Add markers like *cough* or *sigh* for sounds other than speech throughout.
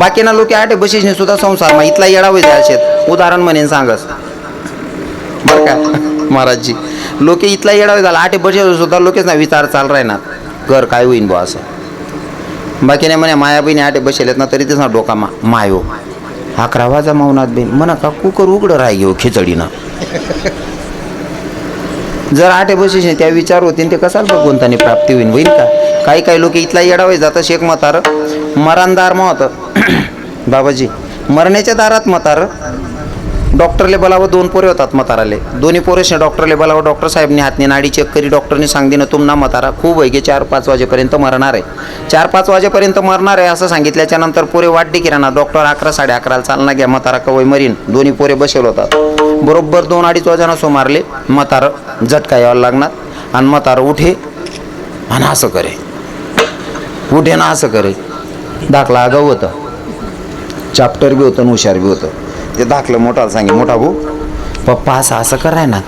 बाकीना लोक आटे बशीने सुद्धा संसारमा इथला येडा होईल असेत उदाहरण म्हणेन सांगस. बरं का? *laughs* महाराजजी. लोक इथला येडावे झाला आटे बसे सुद्धा लोकेच ना विचार चाल ना घर काय होईन बुवा असं. बाकी नाही म्हणे मायाबीने बहिणी आटे बसेलेत ना तरी तेच ना डोका मा मायो. अकरा वाजा मौनात बेन म्हणा का कुकर उघडं राह घेऊ खिचडीनं. जर आटे बसेस त्या विचार होतीन ते कसाल भगवंतानी प्राप्ती होईन? होईल का? काही काही लोक इथला येडावे जातं शेख मतार मरणदार मग होतं *coughs* बाबाजी मरण्याच्या दारात मतार डॉक्टरले बोलावं दोन पोरे होतात मताराले दोन्ही पोरेसने डॉक्टरले बोलावं डॉक्टर साहेबने हातने नाडी चेक करी डॉक्टरने सांगते ना म्हातारा मतारा खूप वैगे चार पाच वाजेपर्यंत मरणार आहे. चार पाच वाजेपर्यंत मरणार आहे असं सांगितल्याच्या नंतर पोरे वाटते की राहणार डॉक्टर अकरा साडे अकराला चालना घ्या मतारा कवय मरीन. दोन्ही पोरे बसेल होतात. बरोबर दोन अडीच वाजानं सो हो मारले. झटका यावं लागणार. आणि मतार उठे आणि असं करे. उठे ना असं करे. दाखला आगाऊ होतं. चाप्टर बी होतं आणि हुशार बी होतं. ते दाखलं मोठाला सांगे मोठा भाऊ पप्पा असं असं कराय ना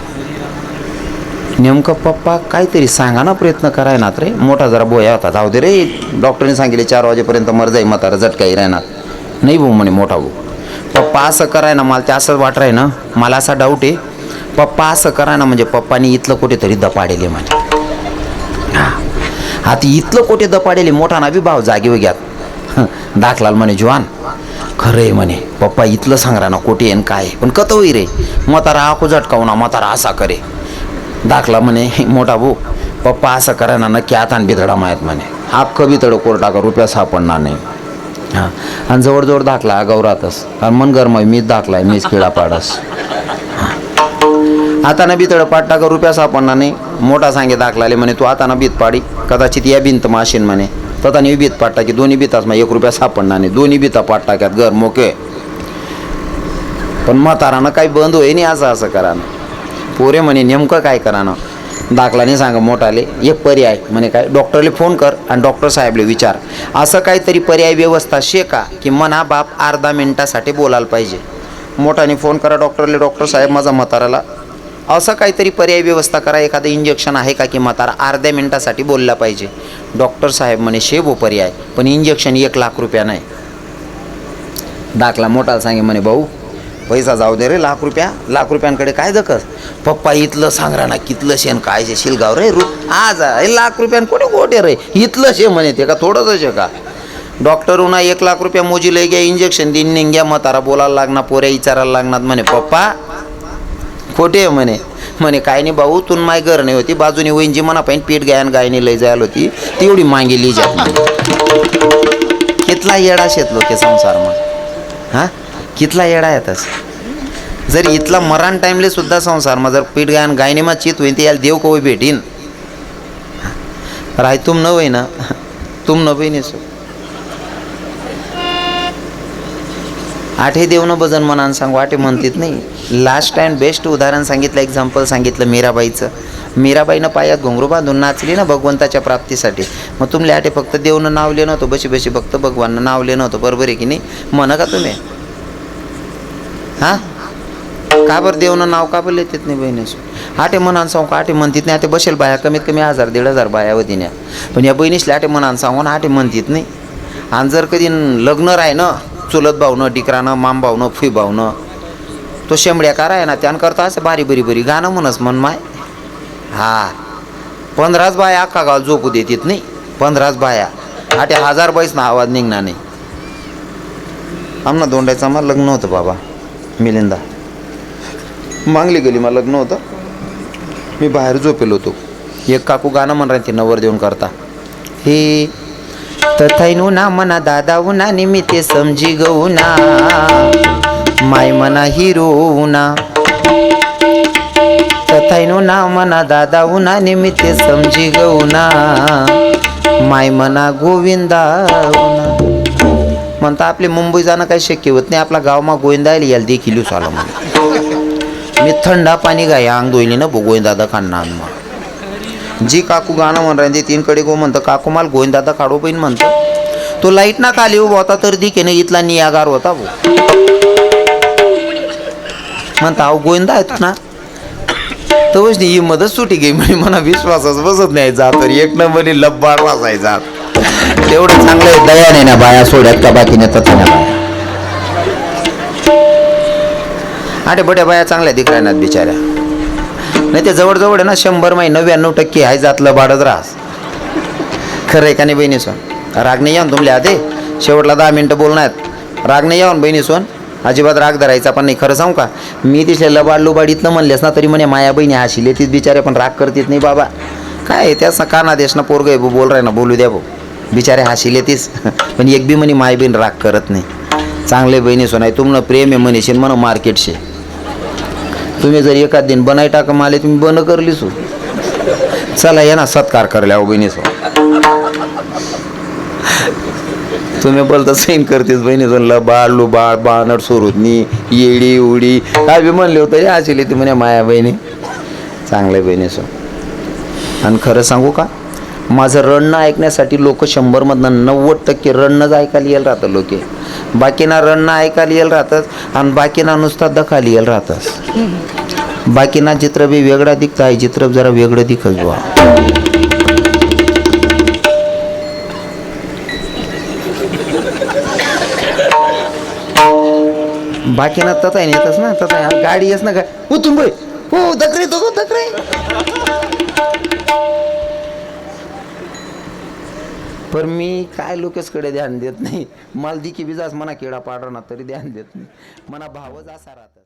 नेमकं पप्पा काहीतरी सांगा ना प्रयत्न कराय ना रे? मोठा जरा बोया होता. जाऊ दे रे. डॉक्टरने सांगितले चार वाजेपर्यंत मर जाई म्हातारा झटकाही राहणार नाही भाऊ म्हणे मोठा भाऊ. पप्पा असं कराय ना मला ते असं वाट राही ना मला असा डाऊट आहे. पप्पा असं कराय ना म्हणजे पप्पानी इथलं कुठेतरी दपाडेले म्हणे. हा. आता इथलं कुठे दपाडेले? मोठा ना बी भाव जागेवर घ्यात. दाखलाल म्हणे जुवान खरं आहे म्हणे. पप्पा इथलं सांगरा ना कोठे येईन काय पण कत होई रे. म्हातारा आखो झटकाव ना म्हातारा असा करे. दाखला म्हणे मोठा भाऊ पप्पा असं करा ना नक्की आता बितडा माहीत म्हणे. अख्खं बितडं कोर्टा का रुपया सापडणार नाही. हां. आणि जवळजवळ दाखला गौरातच. कारण मन गरमाई मीच दाखलाय मीच किडा पाडस. आता ना बितड पाट टाका रुपया सापडणार नाही. मोठा सांगे दाखलाले म्हणे तू आता ना बीत पाडी. कदाचित या भिंत माशीन म्हणे. तथा नाही बीत पाट टाकी दोन्ही बितास मग एक रुपया सापडणार नाही दोन्ही बिता पाट टाक्यात घर मोके. पण म्हातारानं काही बंद होई नाही असं असं करा ना पोरे म्हणे नेमकं काय करा ना दाखलाने सांगा मोठाले एक पर्याय. म्हणे काय डॉक्टरले फोन कर आणि डॉक्टर साहेबले विचार. असं काहीतरी पर्याय व्यवस्था शे का? की मना बाप अर्धा मिनिटासाठी बोलायला पाहिजे. मोठाने फोन करा डॉक्टरले डॉक्टर साहेब माझा म्हाताराला असं काहीतरी पर्याय व्यवस्था करा. एखादं इंजेक्शन आहे का की म्हातारा अर्ध्या मिनटासाठी बोलला पाहिजे. डॉक्टर साहेब म्हणे शेबो पर्याय. पण इंजेक्शन एक लाख रुपया नाही. दाखला मोठाला सांगे म्हणे भाऊ पैसा जाऊ दे रे लाख रुपया. लाख रुपयांकडे काय दखस पप्पा इथलं सांगरा ना कितलं शेण काय शे? शिलगाव रे रु आज लाख रुपयान कोणी गोटे रे? इथलं शे म्हणे ते का थोडंच शे का? डॉक्टर उन्हा एक लाख रुपया मोजी लय घ्या इंजेक्शन दिन निघ्या म्हातारा बोलायला लागणार पोऱ्या विचारायला लागणार. म्हणे पप्पा खोटे आहे म्हणे. म्हणे काय नाही भाऊ तून माय घर नाही होती. बाजूने वहिंची म्हणा पाहिजे पीठ गायन गायने लय जायला होती. तेवढी मागे लिहिजात कितला येडा शेत लोके संसार मग हां? कितला येडा येतस जर इथला मरण टाईमले सुद्धा संसार मग जर पीठ गायन गायने मग चित होईन ते याला देव कवय भेटीन. राय तुम न होई ना तुम न बहिणी आठे देवनं भजन मनान सांगू आठे म्हणतीत नाही. लास्ट अँड बेस्ट उदाहरण सांगितलं एक्झाम्पल सांगितलं मीराबाईचं. मीराबाईनं पायात घुंगरू बांधून नाचली ना भगवंताच्या प्राप्तीसाठी. मग तुमले आठे फक्त देवनं नाव नव्हतं बशी बशी फक्त भगवाननं नाव नव्हतं. बरोबर आहे की नाही? म्हणा का तुम्ही? हां? का बरं देवनं नाव का बरं लिहितात नाही बहिणीशी आठे मनान सांगू आठे म्हणतीत नाही. आठे बसेल बाया कमीत कमी हजार दीड हजार बाया वतीने. पण या बहिणीशला आठे मनान सांगून आठे म्हणतीत नाही. आणि जर कधी लग्न राहाय ना चुलत भावनं डिकरानं माम भावनं फुई भावनं तो शेंबड्या का ना त्यानं करता असं बारी बरी बरी गाणं म्हणस मन माय. हा. पंधराच बाया अख्खा गाव झोपू देतात नाही. पंधराच बाया. आठे हजार बाईस ना आवाज निघणार नाही. आमना दोंडायचं मला लग्न होतं बाबा मिलिंदा. मांगली गेली मला लग्न होतं. मी बाहेर झोपेल होतो. एक काकू गाणं म्हण ते नवर देऊन करता. हे तथैनु ना मना दादा उना निमित्ते समजी गौना माय मना हिरो उना तथैनु ना मना दादा उना निमित्ते समजी गौना माय मना गोविंदा उना म्हणता आपले मुंबई जाणं काही शक्य होत नाही आपला गावमा गोविंदा यायला याला देखील आलं म्हणून मी थंडा पाणी गाय अंग दोयली ना भो गोविंदादा खाणं मग जी काकू गाणं म्हण राहिली तीन कडे गो म्हणतं काकू माल गोविंदादा काढू पैन म्हणतो. तो लाइट ना खाली उभा होता तर दिके ना इथला नियागार होता भो म्हणता अहो गोविंदा आहे तू ना? तर बस ही मदत सुटी गे म्हणजे मला विश्वासच बसत नाही जात तर एक नंबर लब्बार वाजायचा जात तेवढं चांगलं आहे दया नाही ना बाया सोड्यात का बाकी नेतात ना बाया. आठे बड्या बाया चांगल्या दिकरायनात बिचाऱ्या. नाही ते जवळजवळ आहे ना शंभर माही नव्याण्णव टक्के आहे जातलं बाडत राहस खरं आहे का नाही बहिणी सोन? राग नाही येऊन तुमल्या आधी? शेवटला दहा मिनटं बोलणार. राग नाही येऊन बहिणी सोन? अजिबात राग धरायचा पण नाही खरं सांगू का? मी तिथल्या लबाड लुबाड इथलं म्हणलेस ना तरी म्हणे माया बहिणी आशिले तीच बिचारे पण राग करतीत नाही बाबा. काय आहे, त्याच काना देश ना पोरग आहे बोल राय ना बोलू द्या भाऊ बिचारे हाशिले तीच *laughs* पण एक बी म्हणे माय बहीण राग करत नाही. चांगले बहिणी सोन आहे तुमनं प्रेम आहे म्हणेशील म्हणून मार्केटशे. तुम्ही जर एखाद दिन बनाय टाका माले तुम्ही बन करलीस चला ये ना सत्कार करल्या हो तुम्ही बोलता सैन करतेस बहिणी म्हणलं बाळ लुबाळ बाणड सोरुतनी येडी उडी. काय बी म्हणले होतं या असेल ती म्हणे माया बहिणी. चांगल्या बहिणीसो आणि खरं सांगू का? माझं रणणं ऐकण्यासाठी लोक शंभरमधनं नव्वद टक्के रणणंच ऐकायला येईल राहतं लोके. बाकीना रणणं ऐकायला येईल राहतंच आणि बाकीना नुसता दखाली येईल राहतंच बाकीना चित्र बी वेगळा दिखतं आहे चित्र जरा वेगळं दिखत बा बाकीना तथा येतच ना तथा गाडी येस ना गाडी उतून बोय हो दखरे तो दखरे पर मी काय लोकेसकडे ध्यान देत नाही? मला दिकी बिजास मना किडा पाडणार तरी ध्यान देत नाही. मना भावच असा राहतो.